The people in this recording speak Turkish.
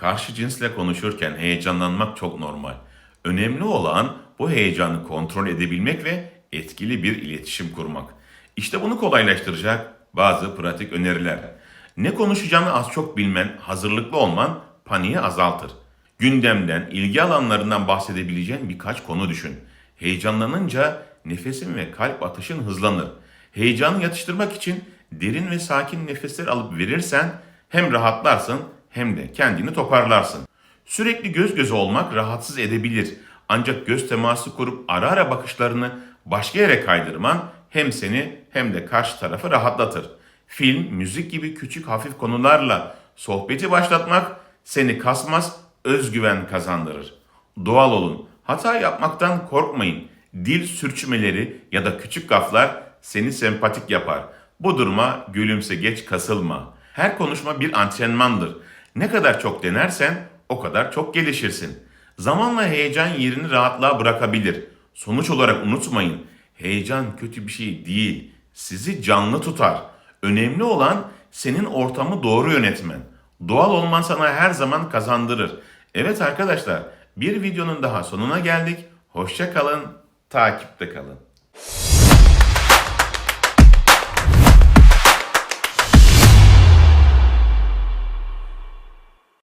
Karşı cinsle konuşurken heyecanlanmak çok normal. Önemli olan bu heyecanı kontrol edebilmek ve etkili bir iletişim kurmak. İşte bunu kolaylaştıracak bazı pratik öneriler. Ne konuşacağını az çok bilmen, hazırlıklı olman paniği azaltır. Gündemden, ilgi alanlarından bahsedebileceğin birkaç konu düşün. Heyecanlanınca nefesin ve kalp atışın hızlanır. Heyecanı yatıştırmak için derin ve sakin nefesler alıp verirsen hem rahatlarsın hem de kendini toparlarsın. Sürekli göz göze olmak rahatsız edebilir. Ancak göz teması kurup ara ara bakışlarını başka yere kaydırman hem seni hem de karşı tarafı rahatlatır. Film, müzik gibi küçük hafif konularla sohbeti başlatmak seni kasmaz, özgüven kazandırır. Doğal olun. Hata yapmaktan korkmayın. Dil sürçmeleri ya da küçük gaflar seni sempatik yapar. Bu duruma gülümse geç kasılma. Her konuşma bir antrenmandır. Ne kadar çok denersen o kadar çok gelişirsin. Zamanla heyecan yerini rahatlığa bırakabilir. Sonuç olarak unutmayın, heyecan kötü bir şey değil. Sizi canlı tutar. Önemli olan senin ortamı doğru yönetmen. Doğal olman sana her zaman kazandırır. Evet arkadaşlar, bir videonun daha sonuna geldik. Hoşça kalın, takipte kalın.